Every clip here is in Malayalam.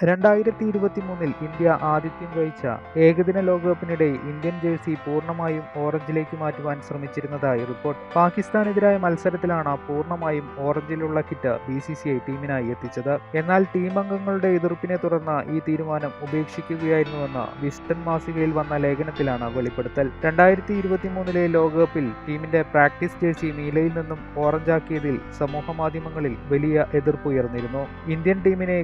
രണ്ടായിരത്തി ഇരുപത്തി മൂന്നിൽ ഇന്ത്യ ആതിഥ്യം വഹിച്ച ഏകദിന ലോകകപ്പിനിടെ ഇന്ത്യൻ ജേഴ്സി പൂർണമായും ഓറഞ്ചിലേക്ക് മാറ്റുവാൻ ശ്രമിച്ചിരുന്നതായി റിപ്പോർട്ട്. പാകിസ്ഥാനെതിരായ മത്സരത്തിലാണ് പൂർണമായും ഓറഞ്ചിലുള്ള kit B C C I ടീമിനായി എത്തിച്ചത്. എന്നാൽ ടീം അംഗങ്ങളുടെ എതിർപ്പിനെ തുടർന്ന് ഈ തീരുമാനം ഉപേക്ഷിക്കുകയായിരുന്നുവെന്ന് വിസ്റ്റൺ മാസികയിൽ വന്ന ലേഖനത്തിലാണ് വെളിപ്പെടുത്തൽ. രണ്ടായിരത്തി ഇരുപത്തി മൂന്നിലെ ലോകകപ്പിൽ ടീമിന്റെ പ്രാക്ടീസ് ജേഴ്സി നീലയിൽ നിന്നും ഓറഞ്ചാക്കിയതിൽ സമൂഹമാധ്യമങ്ങളിൽ വലിയ എതിർപ്പുയർന്നിരുന്നു ഇന്ത്യൻ ടീമിനെ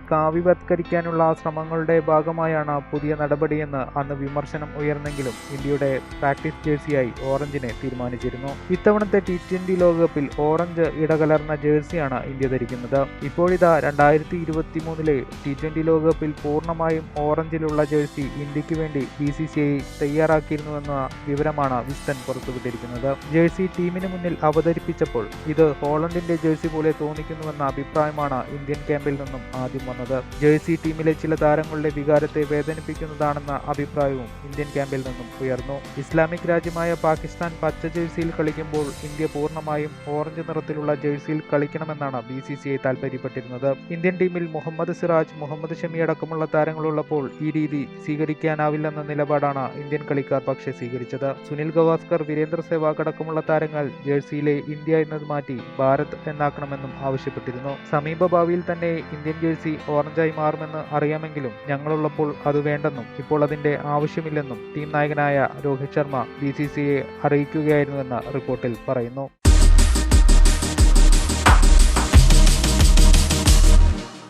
കാവ്യവത്കരിക്കാനുള്ള ശ്രമങ്ങളുടെ ഭാഗമായാണ് പുതിയ നടപടിയെന്ന് അന്ന് വിമർശനം ഉയർന്നെങ്കിലും ഇന്ത്യയുടെ പ്രാക്ടീസ് ജേഴ്സിയായി ഓറഞ്ചിനെ തീരുമാനിച്ചിരുന്നു. ഇത്തവണത്തെ ടി ട്വന്റി ലോകകപ്പിൽ ഓറഞ്ച് ഇടകലർന്ന ജേഴ്സിയാണ് ഇന്ത്യ ധരിക്കുന്നത്. ഇപ്പോഴിതാ രണ്ടായിരത്തി ഇരുപത്തി മൂന്നിലെ ടി ട്വന്റി ലോകകപ്പിൽ പൂർണമായും ഓറഞ്ചിലുള്ള ജേഴ്സി ഇന്ത്യയ്ക്ക് വേണ്ടി ബി സി സി ഐ തയ്യാറാക്കിയിരുന്നുവെന്ന വിവരമാണ് വിസ്തൻ പുറത്തുവിട്ടിരിക്കുന്നത്. ജേഴ്സി ടീമിന് മുന്നിൽ അവതരിപ്പിച്ചപ്പോൾ ഇത് ഹോളണ്ടിന്റെ ജേഴ്സി പോലെ തോന്നിക്കുന്നുവെന്ന അഭിപ്രായമാണ് ഇന്ത്യൻ ക്യാമ്പിൽ നിന്നും ആദ്യം വന്നത്. ജേഴ്സി ടീമിലെ ചില താരങ്ങളുടെ വികാരത്തെ വേദനിപ്പിക്കുന്നതാണെന്ന അഭിപ്രായവും ഇന്ത്യൻ ക്യാമ്പിൽ നിന്നും ഉയർന്നു. ഇസ്ലാമിക് രാജ്യമായ പാകിസ്ഥാൻ പച്ച ജേഴ്സിയിൽ കളിക്കുമ്പോൾ ഇന്ത്യ പൂർണമായും ഓറഞ്ച് നിറത്തിലുള്ള ജേഴ്സിയിൽ കളിക്കണമെന്നാണ് ബി സി സി ഐ താൽപ്പര്യപ്പെട്ടിരുന്നത് ഇന്ത്യൻ ടീമിൽ മുഹമ്മദ് സിറാജ് മുഹമ്മദ് ഷമി അടക്കമുള്ള താരങ്ങളുള്ളപ്പോൾ ഈ രീതി സ്വീകരിക്കാനാവില്ലെന്ന നിലപാടാണ് ഇന്ത്യൻ കളിക്കാർ പക്ഷേ സ്വീകരിച്ചത്. സുനിൽ ഗവാസ്കർ വീരേന്ദ്ര സെവാഗ് അടക്കമുള്ള താരങ്ങൾ ജേഴ്സിയിലെ ഇന്ത്യ എന്നത് മാറ്റി ഭാരത് എന്നാക്കണമെന്നും ആവശ്യപ്പെട്ടിരുന്നു. സമീപ ഭാവിയിൽ തന്നെ ഇന്ത്യൻ ജേഴ്സി ഓറഞ്ചായി മാറുമെന്ന് അറിയാമെങ്കിലും ഞങ്ങളുള്ളപ്പോൾ അത് വേണ്ടെന്നും ഇപ്പോൾ അതിന്റെ ആവശ്യമില്ലെന്നും ടീം നായകനായ രോഹിത് ശർമ്മ ബി സി സിയെ അറിയിക്കുകയായിരുന്നുവെന്ന് റിപ്പോർട്ടിൽ പറയുന്നു.